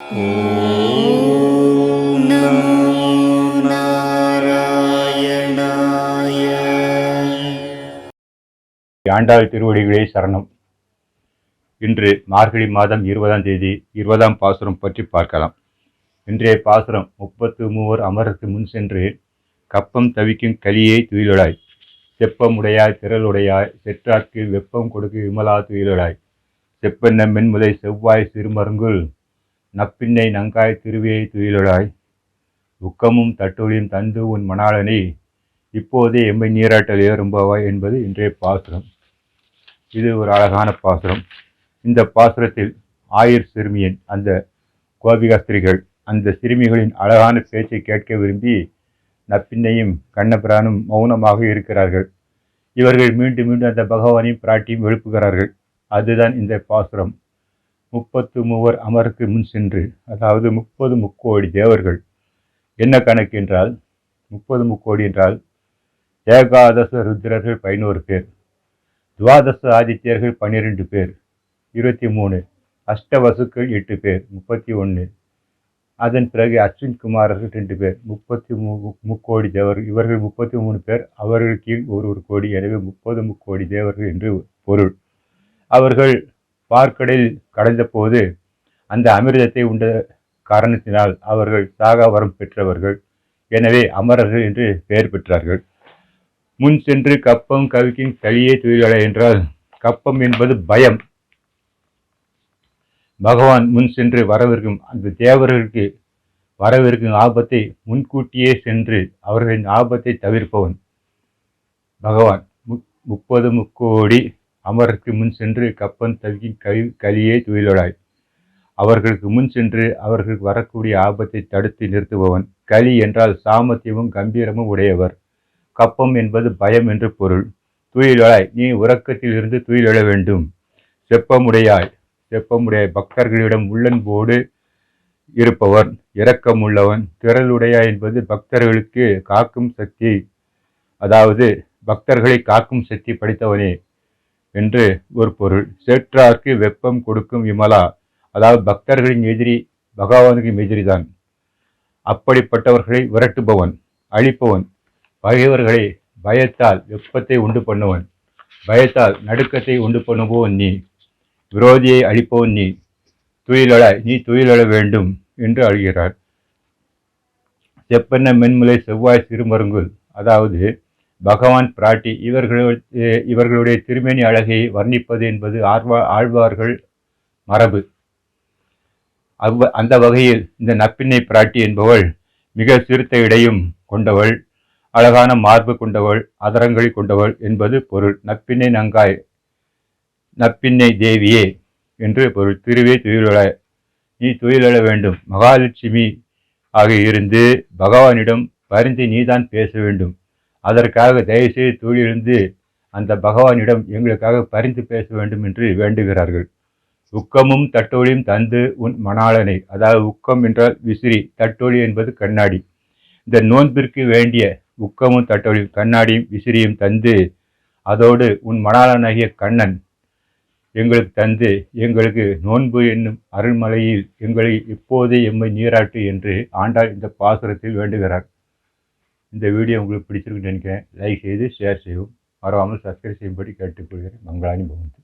ஓம் நாராயணாய ஆண்டாள் திருவடிகளே சரணம். இன்று மார்கழி மாதம் இருபதாம் தேதி இருபதாம் பாசுரம் பற்றி பார்க்கலாம். இன்றைய பாசுரம் முப்பத்து மூவர் அமரத்து முன் சென்று கப்பம் தவிக்கும் கலியை துயிலுடாய் செப்பமுடையாய் திரளுடையாய் செற்றாக்கு வெப்பம் கொடுக்கு விமலா துயிலுடாய் செப்பென்ன மென்முலை செவ்வாய் சிறுமருங்குள் நப்பின்னை நங்காய் திருவியை துயிலுடாய் உக்கமும் தட்டொழியும் தந்து உன் மணாளனை இப்போதே எம்மை நீராட்டல் ஏறும்பவாய் என்பது இன்றைய பாசுரம். இது ஒரு அழகான பாசுரம். இந்த பாசுரத்தில் ஆயிர் சிறுமியின் அந்த கோபிகாஸ்திரிகள் அந்த சிறுமிகளின் அழகான பேச்சை கேட்க விரும்பி நப்பின்னையும் கண்ணபிரானும் மௌனமாக இருக்கிறார்கள். இவர்கள் மீண்டும் மீண்டும் அந்த பகவானையும் பிராட்டியும் எழுப்புகிறார்கள். அதுதான் இந்த பாசுரம். முப்பத்து மூவர் அமருக்கு முன் சென்று அதாவது முப்பது முக்கோடி தேவர்கள். என்ன கணக்கு என்றால் முப்பது முக்கோடி என்றால் ஏகாதச ருத்ரர்கள் பதினோரு பேர் துவாதச ஆதித்யர்கள் பன்னிரெண்டு பேர் இருபத்தி மூணு அஷ்டவசுக்கள் எட்டு பேர் முப்பத்தி ஒன்று அதன் பிறகு அஸ்வின் குமாரர்கள் ரெண்டு பேர் முப்பத்தி மூ முக்கோடி தேவர்கள் இவர்கள் முப்பத்தி மூணு பேர் அவர்கள் கீழ் ஒரு ஒரு கோடி எனவே முப்பது முக்கோடி தேவர்கள் என்று பொருள். அவர்கள் பார்க்கடலில் கடந்த போது அந்த அமிர்தத்தை உண்ட காரணத்தினால் அவர்கள் சாகா வரம் பெற்றவர்கள். எனவே அமரர்கள் என்று பெயர் பெற்றார்கள். முன் சென்று கப்பம் கவிக்கும் களியே துயிலடை என்றால் கப்பம் என்பது பயம். பகவான் முன் சென்று வரவிருக்கும் அந்த தேவர்களுக்கு வரவிருக்கும் ஆபத்தை முன்கூட்டியே சென்று அவர்களின் ஆபத்தை தவிர்ப்பவன் பகவான். முப்பது முக்கோடி அமருக்கு முன் சென்று கப்பன் தவிக்கும் கவி கலியே துயிலோடாய். அவர்களுக்கு முன் சென்று அவர்களுக்கு வரக்கூடிய ஆபத்தை தடுத்து நிறுத்துபவன். கலி என்றால் சாமர்த்தியமும் கம்பீரமும் உடையவர். கப்பம் என்பது பயம் என்று பொருள். துயிலொழாய் நீ உறக்கத்தில் இருந்து துயிலெழ வேண்டும். செப்பமுடையாய் செப்பமுடைய பக்தர்களிடம் உள்ளன்போடு இருப்பவன் இரக்கம் உள்ளவன் திரளுடையா என்பது பக்தர்களுக்கு காக்கும் சக்தி. அதாவது பக்தர்களை காக்கும் சக்தி படித்தவனே. என்று ஒரு பொருள். சேற்றார்க்கு வெப்பம் கொடுக்கும் விமலா அதாவது பக்தர்களின் எதிரி பகவானுக்கும் எதிரிதான். அப்படிப்பட்டவர்களை விரட்டுபவன் அழிப்பவன் பகைவர்களை பயத்தால் வெப்பத்தை உண்டு பண்ணுவன் பயத்தால் நடுக்கத்தை உண்டு பண்ணுபவன் நீ விரோதியை அழிப்பவன் நீ துயிலழ நீ துயிலழ வேண்டும் என்று அழுகிறார். செப்பென்ன மென்முலை செவ்வாய் சிறுமருங்குல் அதாவது பகவான் பிராட்டி இவர்களுடைய இவர்களுடைய திருமேனி அழகை வர்ணிப்பது என்பது ஆழ்வா ஆழ்வார்கள் மரபு. அவ்வ அந்த வகையில் இந்த நப்பின்னை பிராட்டி என்பவள் மிக சிறுத்த இடையும் கொண்டவள் அழகான மார்பு கொண்டவள் அதரங்களை கொண்டவள் என்பது பொருள். நப்பின்னை நங்காய் நப்பின்னை தேவியே என்று பொருள். திருவே துயிலழ நீ துயிலழ வேண்டும். மகாலட்சுமி ஆக இருந்து பகவானிடம் பரிந்து நீதான் பேச வேண்டும். அதற்காக தயவுசெய்து துயிலிருந்து அந்த பகவானிடம் எங்களுக்காக பரிந்து பேச வேண்டும் என்று வேண்டுகிறார்கள். உக்கமும் தட்டோழியும் தந்து உன் மணாளனை அதாவது உக்கம் என்றால் விசிறி தட்டோழி என்பது கண்ணாடி. இந்த நோன்பிற்கு வேண்டிய உக்கமும் தட்டோழியும் கண்ணாடியும் விசிறியும் தந்து அதோடு உன் மணாளனாகிய கண்ணன் எங்களுக்கு தந்து எங்களுக்கு நோன்பு என்னும் அருள்மலையில் எங்களை இப்போதே எம்மை நீராட்டு என்று ஆண்டாள் இந்த பாசுரத்தில் வேண்டுகிறார். இந்த வீடியோ உங்களுக்கு பிடிச்சிருக்குன்னு நினைக்கிறேன். லைக் செய்து ஷேர் செய்யவும். மறவாமல் சப்ஸ்கிரைப் செய்யும்படி கேட்டுக்கொள்கிறேன். மங்களானி பவந்தி.